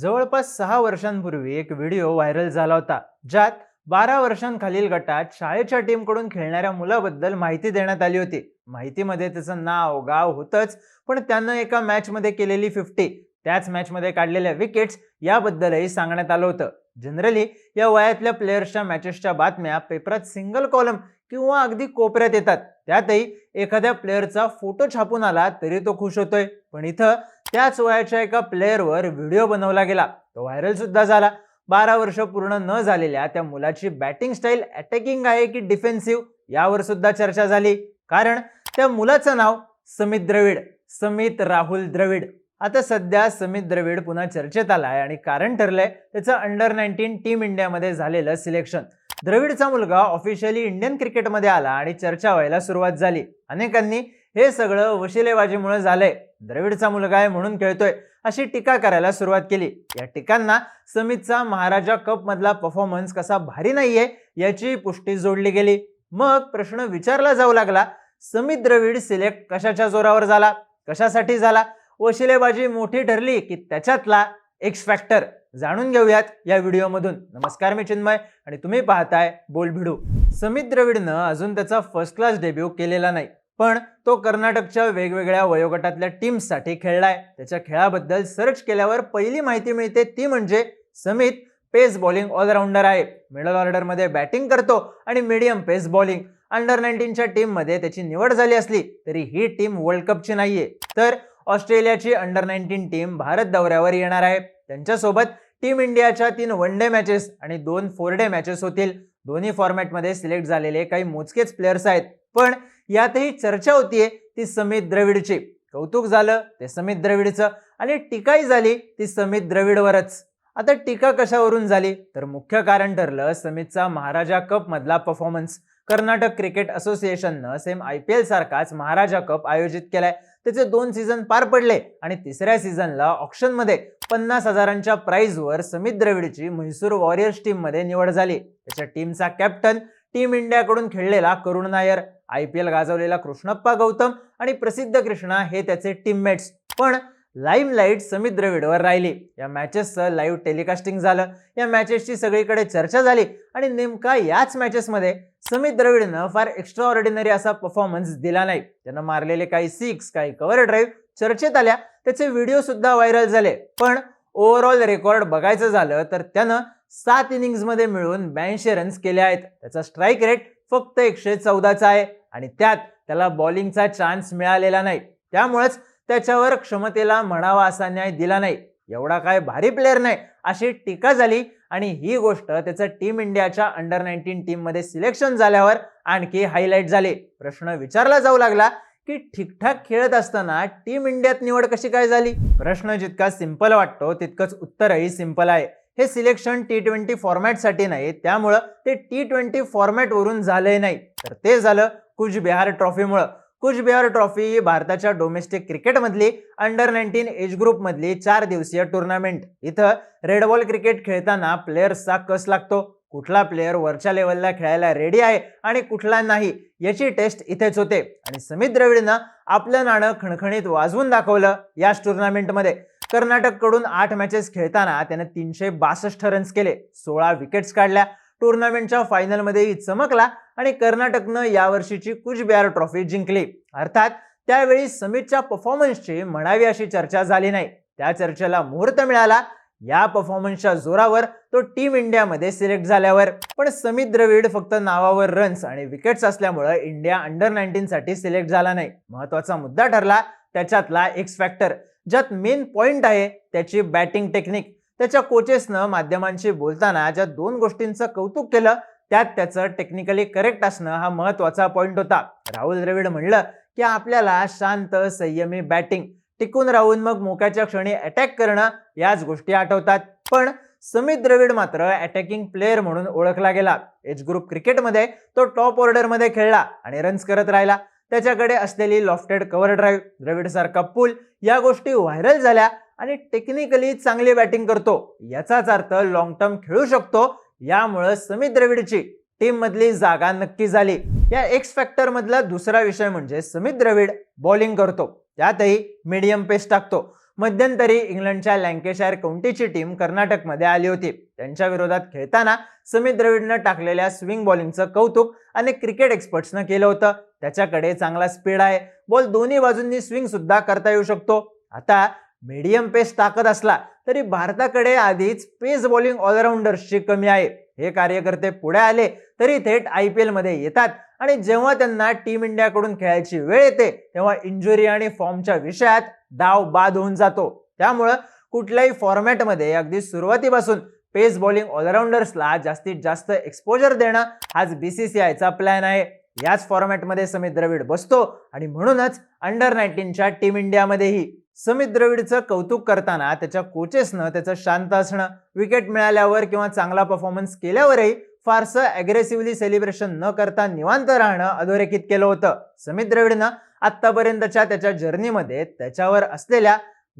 जवळपास सहा वर्षांपूर्वी एक व्हिडिओ व्हायरल झाला होता ज्यात बारा वर्षांखालील गटात शाळेच्या टीमकडून खेळणाऱ्या मुलाबद्दल माहिती देण्यात आली होती. माहितीमध्ये त्याचं नाव गाव होतंच पण त्यानं एका मॅचमध्ये केलेली फिफ्टी त्याच मॅचमध्ये काढलेल्या विकेट्स याबद्दलही सांगण्यात आलं होतं. जनरली या वयातल्या प्लेयर्सच्या मॅचेसच्या बातम्या पेपरात सिंगल कॉलम किंवा अगदी कोपऱ्यात येतात. त्यातही एखाद्या प्लेअरचा फोटो छापून आला तरी तो खुश होतोय. पण इथं त्याच वयाच्या एका प्लेअरवर व्हिडिओ बनवला गेला. तो व्हायरल सुद्धा झाला. बारा वर्ष पूर्ण न झालेल्या त्या मुलाची बॅटिंग स्टाईल अटॅकिंग आहे की डिफेन्सिव्ह यावर सुद्धा चर्चा झाली. कारण त्या मुलाचं नाव समित द्रविड समित राहुल द्रविड. आता सध्या समित द्रविड पुन्हा चर्चेत आला आहे आणि कारण ठरलंय त्याचं अंडर नाईन्टीन टीम इंडियामध्ये झालेलं सिलेक्शन द्रविडचा मुलगा ऑफिशियली इंडियन क्रिकेटमध्ये आला आणि चर्चा व्हायला सुरुवात झाली. अनेकांनी हे सगळं वशिलेबाजीमुळे झालंय. द्रविडचा मुलगा आहे म्हणून खेळतोय. अशी टीका करायला सुरुवात केली. या टीकांना समितचा महाराजा कप मधला परफॉर्मन्स कसा भारी नाहीये याची पुष्टी जोडली गेली. मग प्रश्न विचारला जाऊ लागला समित द्रविड सिलेक्ट कशाच्या जोरावर झाला? कशासाठी झाला? वशिलेबाजी मोठी ठरली की त्याच्यातला एक्स फॅक्टर जाणून घेऊयात या व्हिडिओमधून. नमस्कार मी चिन्मय आणि तुम्ही पाहताय बोल भिडू समित द्रविडनं अजून त्याचा फर्स्ट क्लास डेब्यू केलेला नाही. पण तो कर्नाटकच्या वेगवेगळ्या वयोगटातल्या टीम्ससाठी खेळलाय. त्याच्या खेळाबद्दल सर्च केल्यावर पहिली माहिती मिळते ती म्हणजे समित पेस बॉलिंग ऑलराऊंडर आहे. मिडल ऑर्डरमध्ये बॅटिंग करतो आणि मीडियम पेस बॉलिंग अंडर नाईन्टीनच्या टीममध्ये त्याची निवड झाली असली तरी ही टीम वर्ल्ड कपची नाहीये. तर ऑस्ट्रेलियाची अंडर नाईन्टीन टीम भारत दौऱ्यावर येणार आहे. त्यांच्यासोबत टीम इंडियाच्या तीन वन डे मॅचेस आणि दोन फोर डे मॅचेस होतील. दोन्ही फॉर्मॅटमध्ये सिलेक्ट झालेले काही मोजकेच प्लेयर्स आहेत. पण यातही चर्चा होतीये ती समित द्रविडची. कौतुक झालं ते समित द्रविडचं. आणि टीकाही झाली ती समित द्रविडवरच. आता टीका कशावरून झाली? तर मुख्य कारण ठरलं समितचा महाराजा कप मधला परफॉर्मन्स कर्नाटक क्रिकेट असोसिएशननं सेम आय पी एल सारखाच महाराजा कप आयोजित केलाय. त्याचे दोन सीझन पार पडले आणि तिसऱ्या सीझनला ऑप्शनमध्ये पन्नास हजारांच्या प्राईजवर समित द्रविडची म्हैसूर वॉरियर्स टीममध्ये निवड झाली. त्याच्या टीमचा कॅप्टन टीम इंडियाकडून खेळलेला Karun Nair I P L गाजवलेला Krishnappa Gautam आणि प्रसिद्ध कृष्णा हे त्याचे टीममेट्स पण लाईम लाइट समित द्रविडवर राहिली. या मॅचेसचं लाईव्ह टेलिकास्टिंग झालं. या मॅचेसची सगळीकडे चर्चा झाली आणि नेमका याच मॅचेसमध्ये समित द्रविडनं फार एक्स्ट्रा ऑर्डिनरी असा परफॉर्मन्स दिला नाही. त्यानं मारलेले काही सिक्स काही कव्हर ड्राईव्ह चर्चेत आल्या. त्याचे व्हिडिओ सुद्धा व्हायरल झाले. पण ओव्हरऑल रेकॉर्ड बघायचं झालं तर त्यानं सात इनिंग्समध्ये मिळून ब्याऐंशी रन्स केले आहेत. त्याचा स्ट्राईक रेट फक्त एकशे चौदाचा आहे आणि त्यात त्याला बॉलिंगचा चान्स मिळालेला नाही. त्यामुळेच त्याच्यावर क्षमतेला म्हणावा असा न्याय दिला नाही. एवढा काय भारी प्लेअर नाही अशी टीका झाली आणि ही गोष्ट त्याचं टीम इंडियाच्या अंडर नाईन्टीन टीममध्ये सिलेक्शन झाल्यावर आणखी हायलाईट झाले. प्रश्न विचारला जाऊ लागला की ठीकठाक खेळत असताना टीम इंडियात निवड कशी काय झाली? प्रश्न जितका सिंपल वाटतो तितकंच उत्तरही सिंपल आहे. हे सिलेक्शन टी ट्वेंटी फॉर्मॅटसाठी नाही त्यामुळं ते टी ट्वेंटी फॉर्मॅटवरून झालंय नाही. तर ते झालं कुचबिहार ट्रॉफीमुळं. कुचबिहार ट्रॉफी ही भारताच्या डोमेस्टिक क्रिकेटमधली अंडर नाईन्टीन एज ग्रुपमधली चार दिवसीय टुर्नामेंट. इथं रेड बॉल क्रिकेट खेळताना प्लेयर्सचा कस लागतो? कुठला प्लेअर वरच्या लेवलला खेळायला रेडी आहे आणि कुठला नाही याची टेस्ट इथेच होते. आणि समित द्रविडनं आपलं नाणं खणखणीत वाजवून दाखवलं याच टुर्नामेंटमध्ये कर्नाटककडून आठ मॅचेस खेळताना त्यानं तीनशे बासष्ट रन्स केले सोळा विकेट्स काढल्या टुर्नामेंटच्या फायनलमध्येही चमकला आणि कर्नाटकनं यावर्षीची कुचबिहार ट्रॉफी जिंकली. अर्थात त्यावेळी समितच्या परफॉर्मन्सची म्हणावी अशी चर्चा झाली नाही. त्या चर्चेला मुहूर्त मिळाला. या परफॉर्मन्सच्या जोरावर तो टीम इंडियामध्ये सिलेक्ट झाल्यावर. पण समित द्रविड फक्त नावावर रन्स आणि विकेट्स असल्यामुळे इंडिया अंडर नाईन्टीन साठी सिलेक्ट झाला नाही. महत्त्वाचा मुद्दा ठरला त्याच्यातला एक्स फॅक्टर ज्यात मेन पॉइंट आहे त्याची बॅटिंग टेक्निक त्याच्या कोचेसनं माध्यमांशी बोलताना ज्या दोन गोष्टींचं कौतुक केलं त्यात त्याचं टेक्निकली करेक्ट असणं हा महत्त्वाचा पॉईंट होता. राहुल द्रविड म्हणलं की आपल्याला शांत संयमी बॅटिंग टिकून राहून मग मोक्याच्या क्षणी अटॅक करणं याच गोष्टी आठवतात. पण समित द्रविड मात्र अटॅकिंग प्लेअर म्हणून ओळखला गेला. एज ग्रुप क्रिकेटमध्ये तो टॉप ऑर्डरमध्ये खेळला आणि रन्स करत राहिला. त्याच्याकडे असलेली लॉफ्टेड कव्हर ड्राईव्ह द्रविडसारखा पूल या गोष्टी व्हायरल झाल्या आणि टेक्निकली चांगली बॅटिंग करतो. याचाच अर्थ लॉंग टर्म खेळू शकतो. यामुळं समित द्रविडची टीम मधली जागा नक्की झाली. या एक्स फॅक्टर मधला दुसरा विषय म्हणजे समित द्रविड बॉलिंग करतो. त्यातही मीडियम पेस टाकतो. मध्यंतरी इंग्लंडच्या लँकेशायर काउंटीची टीम कर्नाटकमध्ये आली होती. त्यांच्या विरोधात खेळताना समित द्रविडनं टाकलेल्या स्विंग बॉलिंगचं कौतुक अनेक क्रिकेट एक्सपर्ट्सनं केलं होतं. त्याच्याकडे चांगला स्पीड आहे. बॉल दोन्ही बाजूंनी स्विंग सुद्धा करता येऊ शकतो. आता मीडियम पेस टाकत असला तरी भारताकडे आधीच पेस बॉलिंग ऑलराऊंडर्सची कमी आहे. हे कार्यकर्ते पुढे आले तरी थेट आय पी एलमध्ये येतात आणि जेव्हा त्यांना टीम इंडियाकडून खेळायची वेळ येते तेव्हा इंजुरी आणि फॉर्मच्या विषयात डाव बाद होऊन जातो. त्यामुळं कुठल्याही फॉर्मॅटमध्ये अगदी सुरुवातीपासून पेस बॉलिंग ऑलराऊंडर्सला जास्तीत जास्त एक्सपोजर देणं हाच बीसीसीआयचा प्लॅन आहे. याच फॉर्मॅटमध्ये समित द्रविड बसतो आणि म्हणूनच अंडर नाईन्टीनच्या टीम इंडियामध्येही समित द्रविडचं कौतुक करताना त्याच्या कोचेसनं त्याचं शांत असणं विकेट मिळाल्यावर किंवा चांगला परफॉर्मन्स केल्यावरही फारसं अग्रेसिव्हली सेलिब्रेशन न करता निवांत राहणं अधोरेखित केलं होतं. समित द्रविडनं आत्तापर्यंतच्या त्याच्या जर्नीमध्ये त्याच्यावर असलेल्या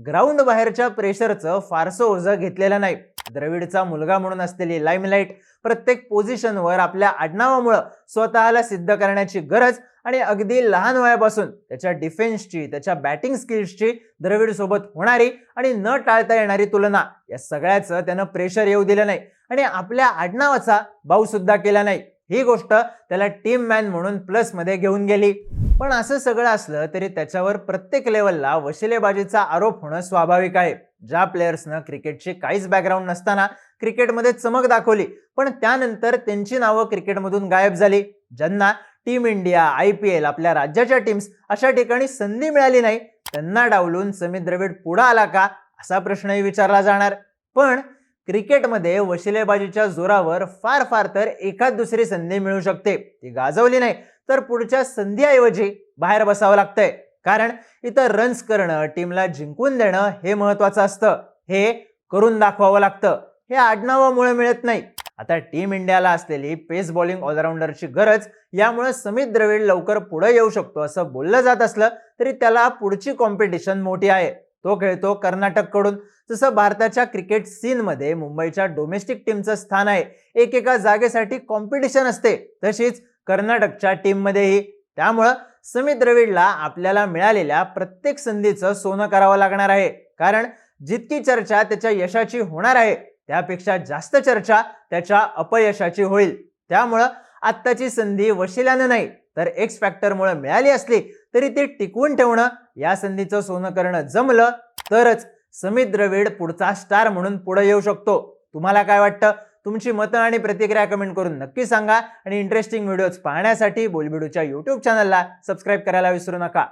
ग्राउंड बाहेरच्या प्रेशरचं फारसं ओझं घेतलेलं नाही. द्रविडचा मुलगा म्हणून असलेली लाईमलाईट प्रत्येक पोझिशनवर आपल्या आडनावामुळं स्वतःला सिद्ध करण्याची गरज आणि अगदी लहान वयापासून त्याच्या डिफेन्सची त्याच्या बॅटिंग स्किल्सची द्रविड सोबत होणारी आणि न टाळता येणारी तुलना या सगळ्याचं त्यानं प्रेशर येऊ दिलं नाही. आणि आपल्या आडनावाचा भाऊ सुद्धा केला नाही. ही गोष्ट त्याला टीम मॅन म्हणून प्लसमध्ये घेऊन गेली. पण असं सगळं असलं तरी त्याच्यावर प्रत्येक लेवलला वशिलेबाजीचा आरोप होणं स्वाभाविक आहे. ज्या प्लेयर्सनं क्रिकेटची काहीच बॅकग्राऊंड नसताना क्रिकेटमध्ये चमक दाखवली. पण त्यानंतर त्यांची नावं क्रिकेटमधून गायब झाली. ज्यांना team India I P L आपल्या राज्याच्या टीम्स अशा ठिकाणी संधी मिळाली नाही त्यांना डावलून समित द्रविड पुढे आला का? असा प्रश्नही विचारला जाणार. पण क्रिकेटमध्ये वशिलेबाजीच्या जोरावर फार फार तर एखाद दुसरी संधी मिळू शकते. ती गाजवली नाही तर पुढच्या संधीऐवजी बाहेर बसावं लागतंय. कारण इथं रन्स करणं टीमला जिंकून देणं हे महत्वाचं असतं. हे करून दाखवावं लागतं. हे आडनावामुळे मिळत नाही. आता टीम इंडियाला असलेली पेस बॉलिंग ऑलराऊंडरची गरज यामुळे समित द्रविड लवकर पुढे येऊ शकतो असं बोललं जात असलं तरी त्याला पुढची कॉम्पिटिशन मोठी आहे. तो खेळतो कर्नाटककडून. जसं भारताच्या क्रिकेट सीनमध्ये मुंबईच्या डोमेस्टिक टीमचं स्थान आहे. एकेका जागेसाठी कॉम्पिटिशन असते. तशीच कर्नाटकच्या टीममध्येही त्यामुळं समित द्रविडला आपल्याला मिळालेल्या प्रत्येक संधीचं सोनं करावं लागणार आहे. कारण जितकी चर्चा त्याच्या यशाची होणार आहे त्यापेक्षा जास्त चर्चा त्याच्या अपयशाची होईल. त्यामुळं आत्ताची संधी वशिल्यानं नाही तर एक्स फॅक्टरमुळे मिळाली असली तरी ते टिकवून ठेवणं या संधीचं सोनं करणं जमलं तरच समित द्रविड पुढचा स्टार म्हणून पुढे येऊ शकतो. तुम्हाला काय वाटतं? तुमची मतं आणि प्रतिक्रिया कमेंट करून नक्की सांगा आणि इंटरेस्टिंग व्हिडिओज पाहण्यासाठी बोलबिडूच्या यूट्यूब चॅनलला सबस्क्राईब करायला विसरू नका.